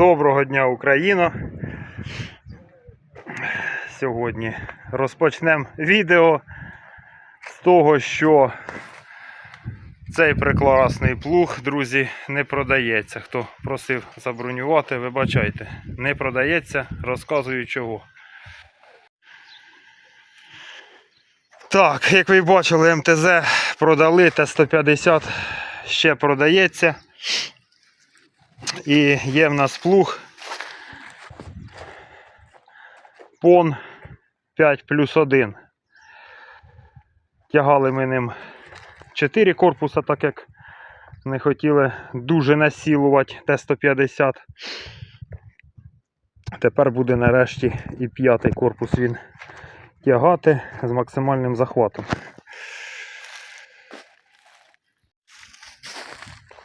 Доброго дня, Україна! Сьогодні розпочнемо відео з того, що цей прекрасний плуг, друзі, не продається. Хто просив забронювати, вибачайте, не продається, розказую чого. Так, як ви бачили, МТЗ продали, Т-150 ще продається. І є в нас плуг Пон 5 плюс 1. Тягали ми ним 4 корпуса, так як не хотіли дуже насілувати Т-150. Тепер буде нарешті і п'ятий корпус він тягати з максимальним захватом.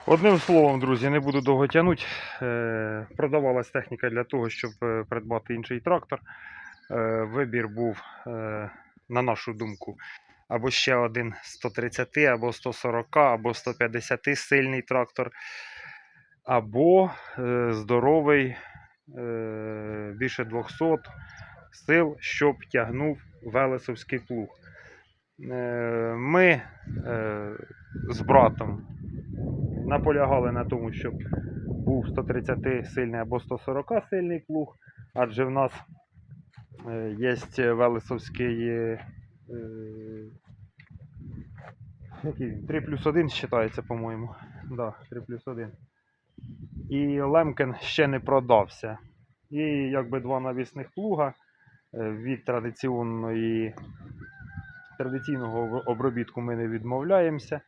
Одним словом, друзі, не буду довго тягнути. Е, Продавалась техніка для того, щоб е, придбати інший трактор. Е, Вибір був, на нашу думку, або ще один 130, або 140, або 150 сильний трактор, або здоровий, більше 200 сил, щоб тягнув Велесовський плуг. Ми з братом наполягали на тому, щоб був 130 сильний або 140 сильний плуг, адже в нас є Велесовський е, який він? 3 плюс 1 вважається, по-моєму. Да, 3 плюс 1. І Лемкен ще не продався. І якби два навісних плуга е, від традиційної традиційного обробітку ми не відмовляємося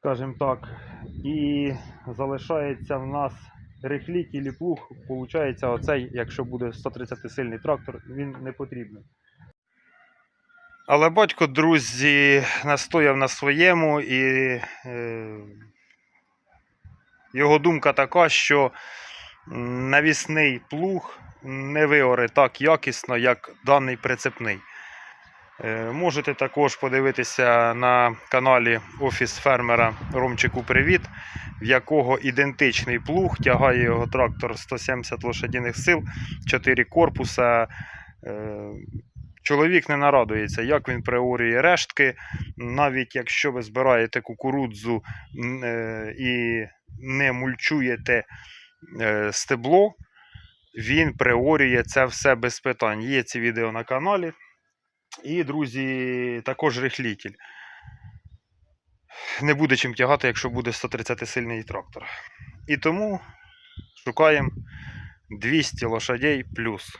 скажімо так. І залишається в нас рихлітіль і плуг. Получається, оцей, якщо буде 130 сильний трактор, він не потрібен. Але батько, друзі, настояв на своєму, і е, його думка така, що навісний плуг не виоре так якісно, як даний прицепний. Е, Можете також подивитися на каналі Офіс фермера Ромчику Привіт, в якого ідентичний плуг, тягає його трактор 170 лошадіних сил, 4 корпуса. Е, Чоловік не нарадується, як він приорює рештки. Навіть якщо ви збираєте кукурудзу е, і не мульчуєте стебло, він приорює це все без питань. Є ці відео на каналі. І, друзі, також рихлітель. Не буде чим тягати, якщо буде 130 сильний трактор. І тому шукаємо 200 лошадей плюс.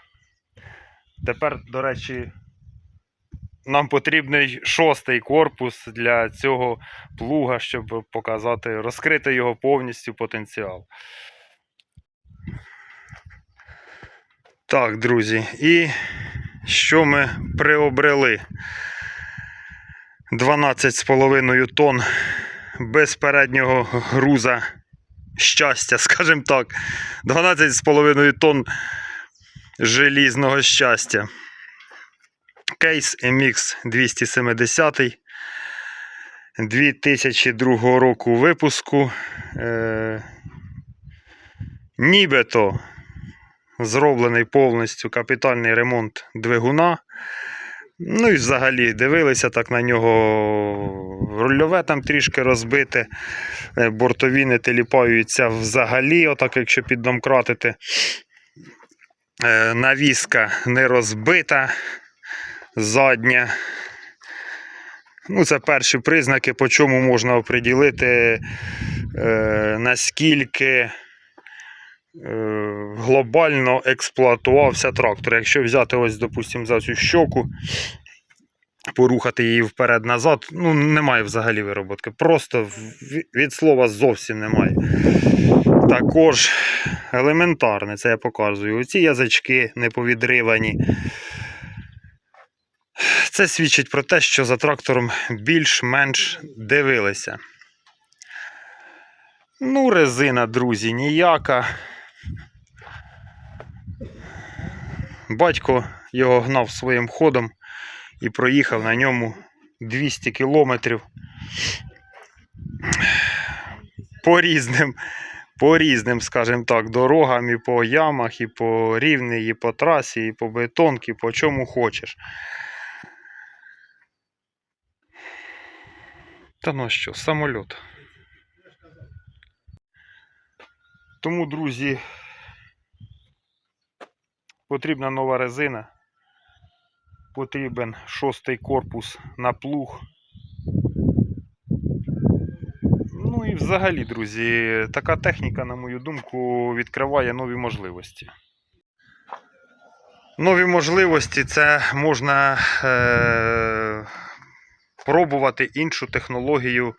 Тепер, до речі, нам потрібний шостий корпус для цього плуга, щоб показати, розкрити його повністю потенціал. Так, друзі, і що ми приобрели? 12,5 тонн без переднього груза щастя, скажімо так. 12,5 тонн желізного щастя. Кейс MX 270 2002 року випуску. Е, нібито зроблений повністю капітальний ремонт двигуна. Ну і взагалі дивилися так на нього. Рульове там трішки розбите, е, бортові не теліпаються взагалі, отак, якщо піддомкратити. Е, Навіска не розбита задня. Ну, це перші признаки, по чому можна оприділити, е, наскільки глобально експлуатувався трактор. Якщо взяти, ось, допустимо, за цю щоку, порухати її вперед-назад, ну, немає взагалі вироботки. Просто від слова зовсім немає. Також елементарне, це я показую. Оці язички не повідривані. Це свідчить про те, що за трактором більш-менш дивилися. Ну, резина, друзі, ніяка. Батько його гнав своїм ходом і проїхав на ньому 200 кілометрів по різним по різним, скажімо так, дорогам, і по ямах, і по рівні, і по трасі, і по бетонці, по чому хочеш. Та ну що, самольот. Тому, друзі, потрібна нова резина. Потрібен шостий корпус на плуг. Ну і взагалі, друзі, така техніка, на мою думку, відкриває нові можливості. Нові можливості це можна е, пробувати іншу технологію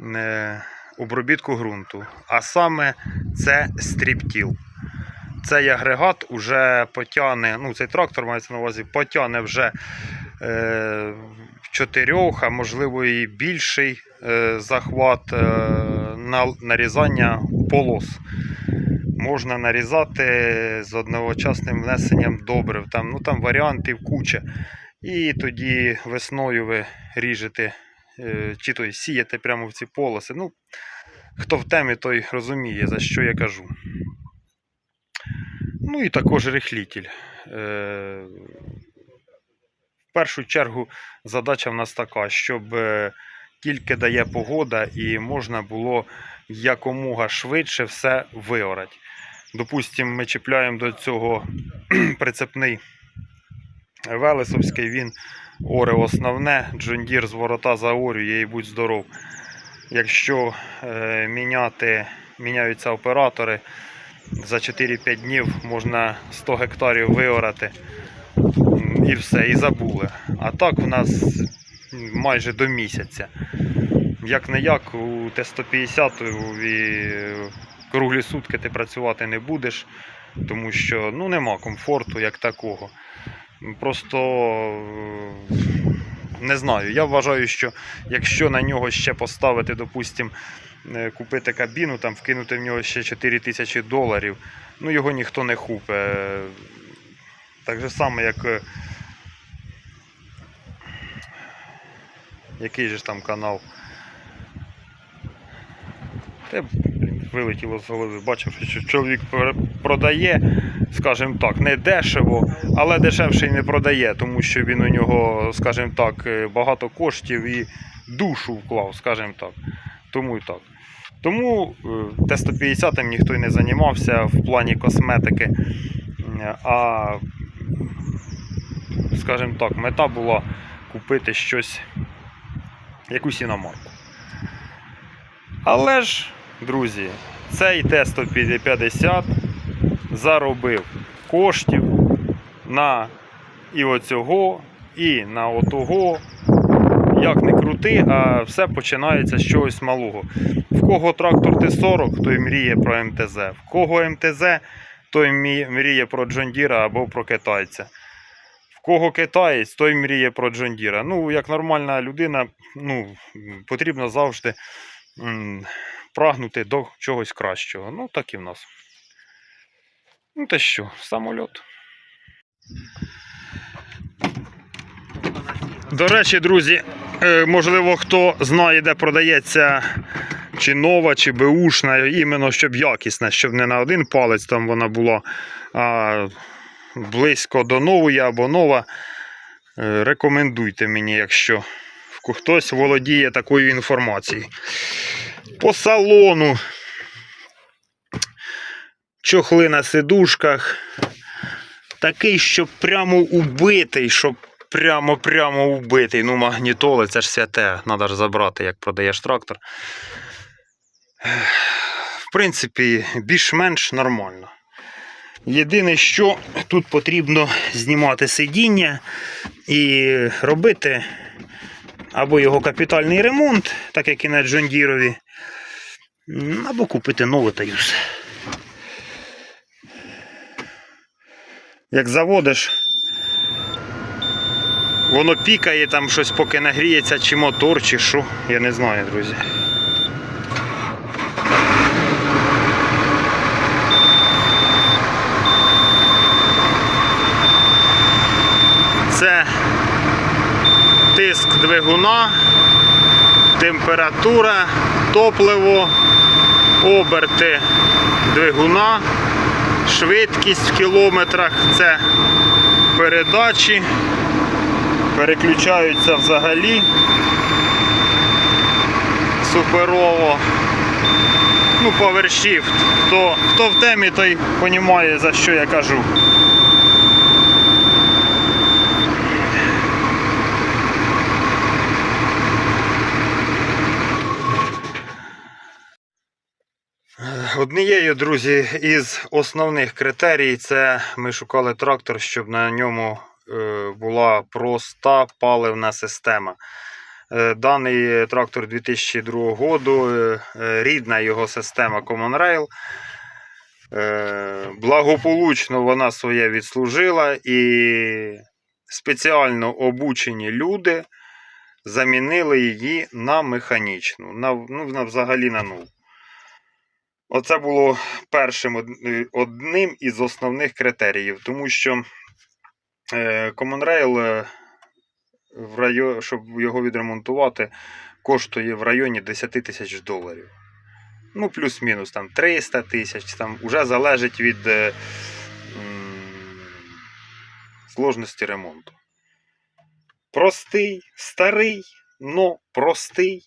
е, обробітку ґрунту. А саме це стріптіл. Цей агрегат уже потягне, ну цей трактор мається на увазі, потягне вже е, чотирьох, а можливо і більший е, захват е, на нарізання полос. Можна нарізати з одночасним внесенням добрив. Там, ну, там варіантів куча. І тоді весною ви ріжете, е, чи то сієте прямо в ці полоси. Ну, хто в темі, той розуміє, за що я кажу. Ну і також рихлітель. Е, В першу чергу задача в нас така, щоб е, тільки дає погода і можна було якомога швидше все виорати. Допустимо, ми чіпляємо до цього прицепний Велесовський, він оре основне, Джондір з ворота заорює і будь здоров. Якщо е, міняти, міняються оператори, за 4-5 днів можна 100 гектарів виорати і все, і забули. А так в нас майже до місяця. Як не як, у Т-150 і круглі сутки ти працювати не будеш, тому що ну, нема комфорту як такого. Просто е, не знаю. Я вважаю, що якщо на нього ще поставити, допустимо, купити кабіну, там вкинути в нього ще 4 тисячі доларів, ну його ніхто не купе. Так же само, як. е, Який же там канал? Те, вилетіло з голови. Бачив, що чоловік продає, скажімо так, не дешево, але дешевше й не продає, тому що він у нього, скажімо так, е, багато коштів і душу вклав, скажімо так. Тому і так. Тому е, Т-150 ніхто й не займався в плані косметики. А, скажімо так, мета була купити щось, якусь іномарку. Але ж, друзі, цей Т-150 заробив коштів на і оцього, і на отого. Як не крути, а все починається з чогось малого. В кого трактор Т-40, той мріє про МТЗ. В кого МТЗ, той мріє про Джондіра або про китайця. В кого китаєць, той мріє про Джондіра. Ну, як нормальна людина, ну, потрібно завжди м, прагнути до чогось кращого. Ну, так і в нас. Ну, та що, самольот. До речі, друзі, можливо, хто знає, де продається чи нова, чи беушна, іменно щоб якісна, щоб не на один палець там вона була, а близько до нової або нова. Е, Рекомендуйте мені, якщо хтось володіє такою інформацією. По салону. Чохли на сидушках. Такий, щоб прямо убитий, щоб прямо-прямо убитий. Ну, магнітоли, це ж святе. Треба ж забрати, як продаєш трактор. В принципі, більш-менш нормально. Єдине, що тут потрібно знімати сидіння і робити або його капітальний ремонт, так як і на Джондірові, або купити нове та й все. Як заводиш, воно пікає там щось, поки нагріється, чи мотор, чи що. Я не знаю, друзі. Це тиск двигуна, температура, топливо, оберти двигуна, швидкість в кілометрах це передачі, переключаються взагалі суперово. Ну, PowerShift. Хто, хто в темі, той розуміє, за що я кажу. Однією, друзі, із основних критерій це ми шукали трактор, щоб на ньому була проста паливна система. Е, Даний трактор 2002 року, е, е, рідна його система Common Rail. Е, Благополучно вона своє відслужила і спеціально обучені люди замінили її на механічну, на, ну, взагалі на нову. Оце було першим е, одним із основних критеріїв, тому що е, Common Rail, е, в райо... щоб його відремонтувати, коштує в районі 10 тисяч доларів. Ну, плюс-мінус там 300 тисяч, там вже залежить від е, м, сложності ремонту. Простий, старий, но простий,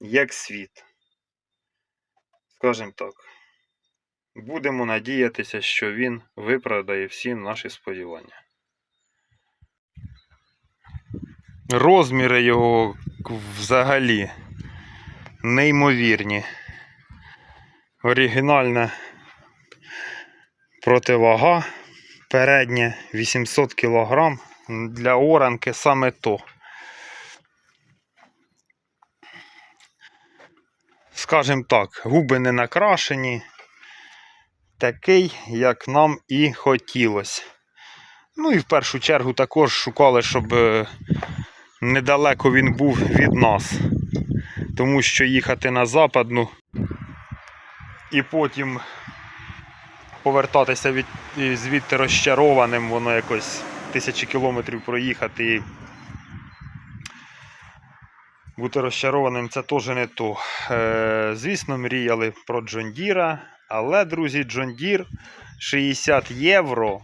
як світ. Скажімо так. Будемо надіятися, що він виправдає всі наші сподівання. Розміри його взагалі неймовірні. Оригінальна противага. Передня 800 кг. Для оранки саме то. Скажем так, губи не накрашені. Такий, як нам і хотілося. Ну і в першу чергу також шукали, щоб е, недалеко він був від нас. Тому що їхати на западну і потім повертатися від, звідти розчарованим, воно якось тисячі кілометрів проїхати і бути розчарованим це теж не то. Е, звісно, мріяли про Джон Діра, але, друзі, Джон Дір 60 євро.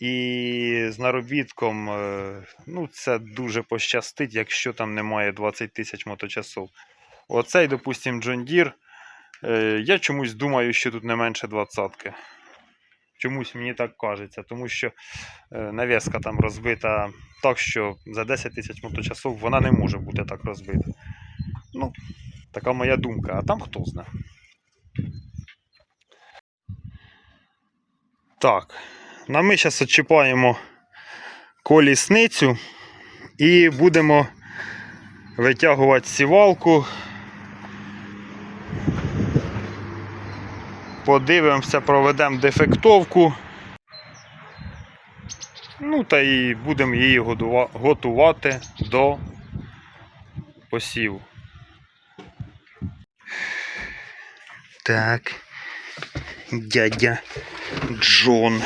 І з наробітком, е, ну, це дуже пощастить, якщо там немає 20 тисяч моточасов. Оцей, допустим, Джон Дір. е, Я чомусь думаю, що тут не менше двадцятки. Чомусь мені так кажеться, тому що е, навіска там розбита так, що за 10 тисяч моточасов вона не може бути так розбита. Ну, така моя думка, а там хто знає. Так, ну ми зараз відчіпаємо колісницю і будемо витягувати сівалку. Подивимося, проведемо дефектовку. Ну та і будемо її готувати до посіву. Так, дядя Джон.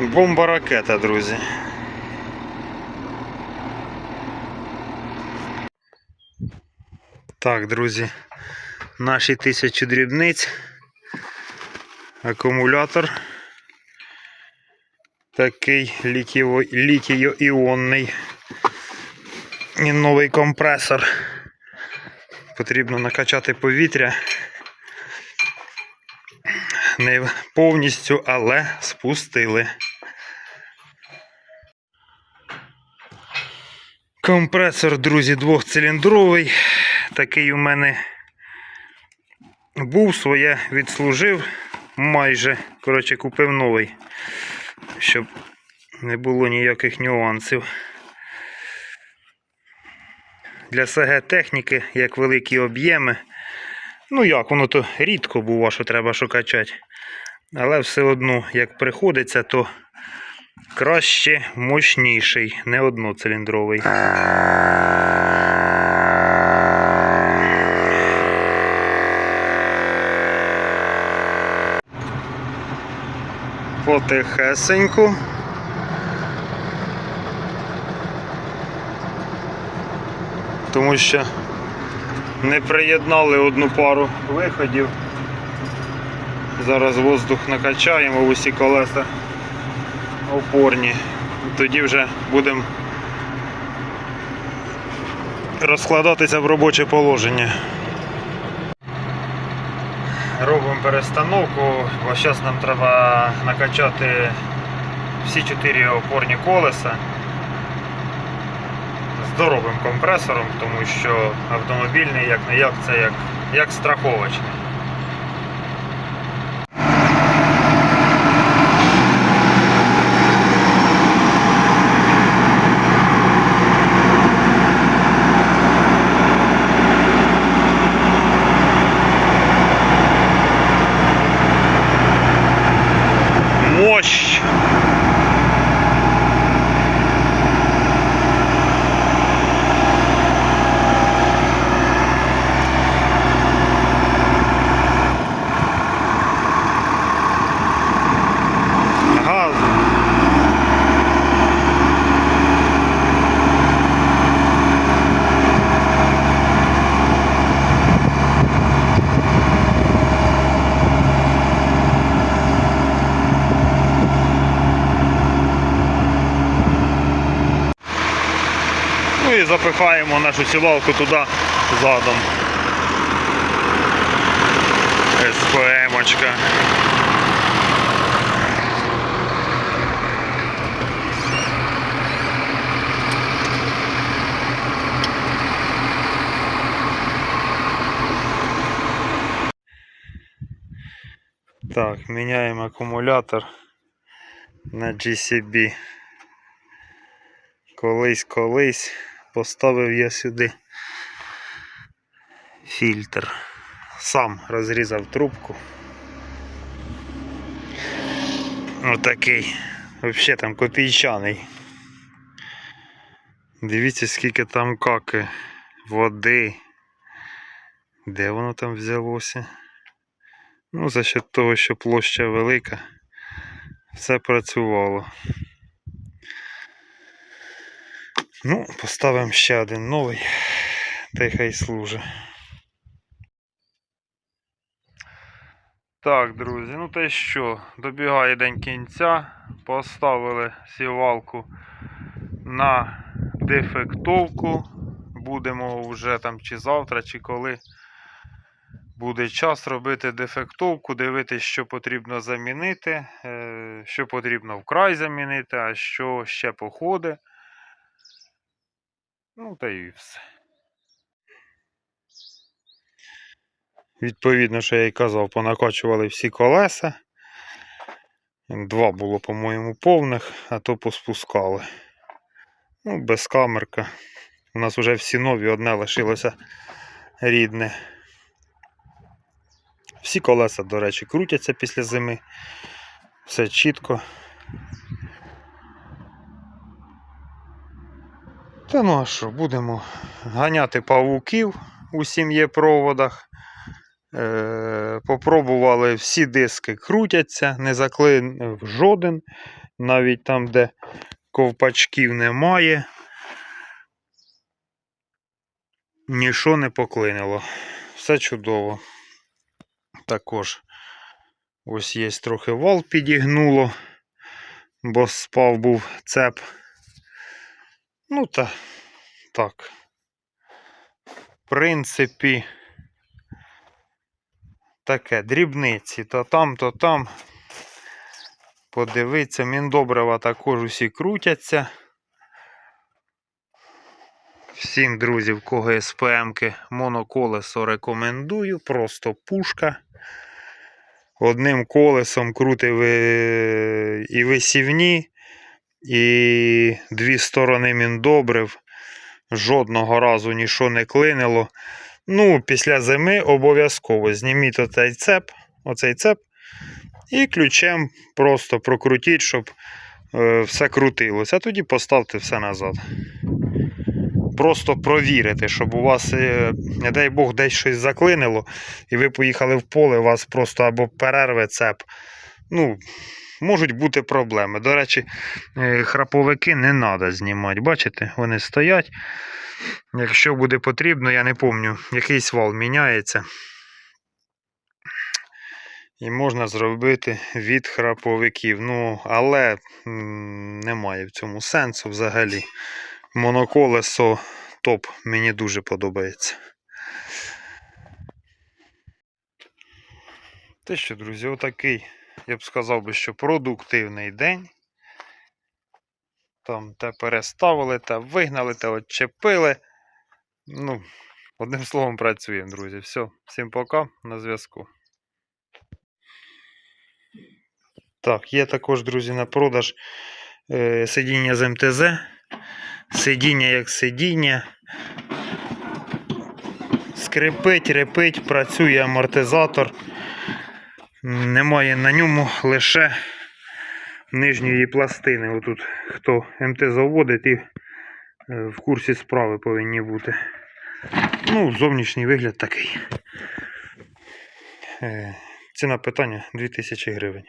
Бомба ракета, друзі. Так, друзі, наші тисячі дрібниць. Акумулятор. Такий літіо-іонний. І новий компресор. Потрібно накачати повітря. Не повністю, але спустили. Компресор, друзі, двохциліндровий. Такий у мене був, своє відслужив майже. Коротше, купив новий, щоб не було ніяких нюансів. Для СГ техніки, як великі об'єми. Ну як, воно то рідко бува, що треба що качати. Але все одно, як приходиться, то Краще мощніший, не одноциліндровий. Потихесеньку. Тому що не приєднали одну пару виходів. Зараз воздух накачаємо в усі колеса опорні. Тоді вже будемо розкладатися в робоче положення. Робимо перестановку, бо зараз нам треба накачати всі чотири опорні колеса здоровим компресором, тому що автомобільний як не як це як, як страховочний. Мощь! Газу. Ну і запихаємо нашу сівалку туди задом. СПМочка. Так, міняємо акумулятор на GCB. Колись колись поставив я сюди фільтр. Сам розрізав трубку. Отакий. Взагалі там копійчаний. Дивіться, скільки там каки, води. Де воно там взялося? Ну, за счет того, що площа велика, все працювало. Ну, поставимо ще один новий, та й хай служить. Так, друзі, ну те що, добігає день кінця. Поставили сівалку на дефектовку. Будемо вже там чи завтра, чи коли буде час робити дефектовку, дивитися, що потрібно замінити, е, що потрібно вкрай замінити, а що ще походить. Ну, та і все. Відповідно, що я й казав, понакачували всі колеса. Два було, по-моєму, повних, а то поспускали. Ну, без камерка. У нас вже всі нові, одне лишилося рідне. Всі колеса, до речі, крутяться після зими. Все чітко. Та ну а що, будемо ганяти павуків у сім'єпроводах. Е, попробували всі диски крутяться, не заклинив жоден, навіть там, де ковпачків немає. Нічого не поклинило. Все чудово. Також ось є трохи вал підігнуло, бо спав був цеп. Ну та так. В принципі, таке дрібниці, то там, то там. Подивиться, міндобрива також усі крутяться. Всім, друзі, в кого СПМки моноколесо рекомендую. Просто пушка. Одним колесом крутив е, і висівні, і дві сторони міндобрив. Жодного разу нічого не клинило. Ну, після зими обов'язково зніміть оцей цеп, оцей цеп і ключем просто прокрутіть, щоб е, все крутилось. А тоді поставте все назад. Просто провірити, щоб у вас, е, не дай Бог, десь щось заклинило, і ви поїхали в поле, у вас просто або перерве цеп. Ну, можуть бути проблеми. До речі, е, храповики не треба знімати. Бачите, вони стоять. Якщо буде потрібно, я не пам'ятаю, якийсь вал міняється. І можна зробити від храповиків. Ну, але немає в цьому сенсу взагалі. Моноколесо топ, мені дуже подобається. Те що, друзі, отакий, я б сказав би, що продуктивний день. Там те переставили, те вигнали, те отчепили. Ну, одним словом, працюємо, друзі. Все, всім пока, на зв'язку. Так, є також, друзі, на продаж е, сидіння з МТЗ. Сидіння як сидіння. Скрипить, репить, працює амортизатор. Немає на ньому лише нижньої пластини. Отут хто МТ заводить і е, в курсі справи повинні бути. Ну, зовнішній вигляд такий. Е, Ціна питання 2000 гривень.